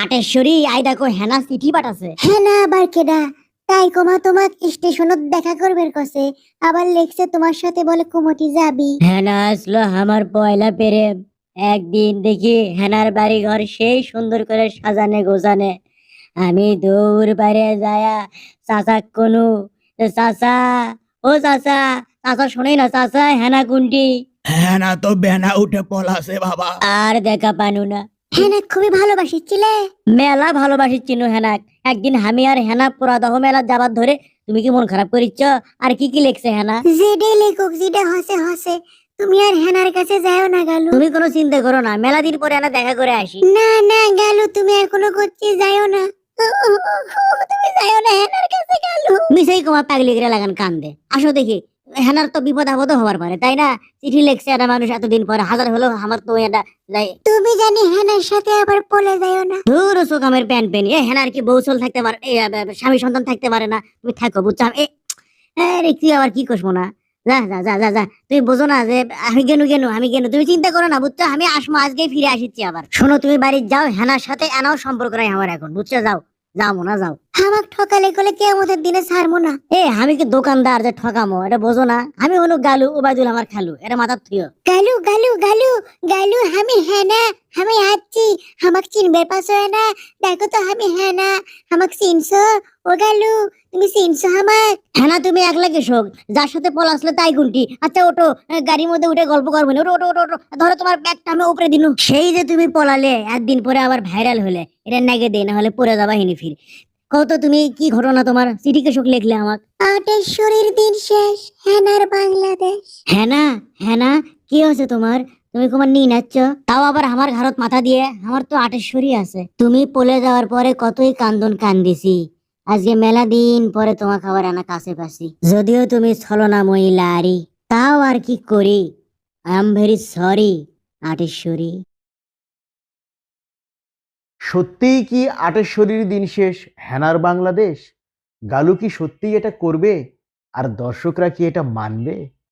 আটেশ্বরী I দেখো হেনা চিঠি পাঠাছে। হ্যাঁ না আবার কেডা? তাই কমা তোমাক স্টেশনত দেখা করবের কছে আবার লেখছে তোমার সাথে বলে কুমটি যাবি। হেনা আসলো আমার পয়লা প্রেম। একদিন দেখি হেনার বাড়ি ঘর সেই সুন্দর করে সাজানে গোজানে। আমি দৌড় বাইরে যায়া চাচা কোনু চাচা ও চাচা চাচা শোনে না চাচা হেনা কুন্টি হেনা তো বেনা উঠে পলাছে বাবা। আর দেখা পানু না। না খুবই ভালোবাসিছিলে মেলা ভালোবাসি চিনু হেনাক। একদিন আমি আর হেনা পুরা দহ মেলা যাবার ধরে তুমি কি মন খারাপ করিচ্ছ? আর কি কি লেখছে হেনা? যেডে লেখক হসে হসে। তুমি আর হেনার কাছে যাও না গালু। তুমি কোনো চিন্তা করো না মেলা দিন পরে হেনা দেখা করে আসি। না না গালু তুমি আর কোনো করতে যাও না। তুমি যাও না হেনার কাছে গালু। মিসাই কুমার পাগলি করে লাগান কান্দে। আসো দেখি হেনার তো বিপদ আপদ হবার পারে তাই না? চিঠি লেখছে একটা মানুষ এতদিন পরে হাজার হলেও আমার তো এটা যাই তুমি জানি হেনার সাথে আবার পলে যাও না। ধুর সুকামের প্যান পেন এ হেনার কি বৌসল থাকতে পারে এ, আ, আ, স্বামী সন্তান থাকতে পারে না তুমি থাকো বুঝছ এ আরে তুই আবার কি করব না? যা যা যা যা যা তুমি বোঝো না যে আমি গেনু গেনু আমি গেনু তুমি চিন্তা করো না বুঝছ আমি আসমো আজকেই ফিরে আসিচ্ছি আবার। শোনো তুমি বাড়ি যাও হেনার সাথে এনাও সম্পর্ক নাই আমার এখন বুঝছ যাও যাও না যাও। আমাক ঠকালে কলে কে আমাদের দিনে ছাড়বো না। এ আমি কি দোকানদার যে ঠকামো এটা বোঝো না। আমি হলো গালু ওবায়দুল আমার খালু এটা মাথার থুইও গালু গালু গালু গালু আমি হেনা আমি আসছি আমাক চিনবে পাছো না। দেখো তো আমি হেনা আমাক চিনছো? ও গালু তুমি চিনছো আমাক? হ্যাঁ তুমি একলা কেশক যার সাথে পল তাই গুনটি। আচ্ছা ওটো গাড়ির মধ্যে উঠে গল্প করব না। ওটো ওটো ওটো ওটো। ধরো তোমার ব্যাগটা আমি উপরে দিনু। সেই যে তুমি পলালে একদিন পরে আবার ভাইরাল হলে এটা নাগে দে না হলে পরে যাবা হিনি ফির। কত তুমি কি ঘটনা তোমার? চিঠি কেশক লিখলে আমাক? আটেশ্বরীর দিন শেষ হেনার বাংলাদেশ। হ্যাঁ না হ্যাঁ কি হয়েছে তোমার? তুমি তোমার নিয়ে নাচ্ছ? তাও আবার আমার ঘরত মাথা দিয়ে? আমার তো আটেশ্বরী আছে। তুমি পলে যাওয়ার পরে কতই কান্দন কান্দিছি। আজকে মেলা দিন পরে তোমার খাবার আনা কাছে পাচ্ছি। যদিও তুমি ছলনা মহিলা আরি তাও আর কি করি? I am very sorry Ateshwari সত্যিই কি আটেশ্বরীর দিন শেষ? হেনার বাংলাদেশ? গালু কি সত্যিই এটা করবে? আর দর্শকরা কি এটা মানবে?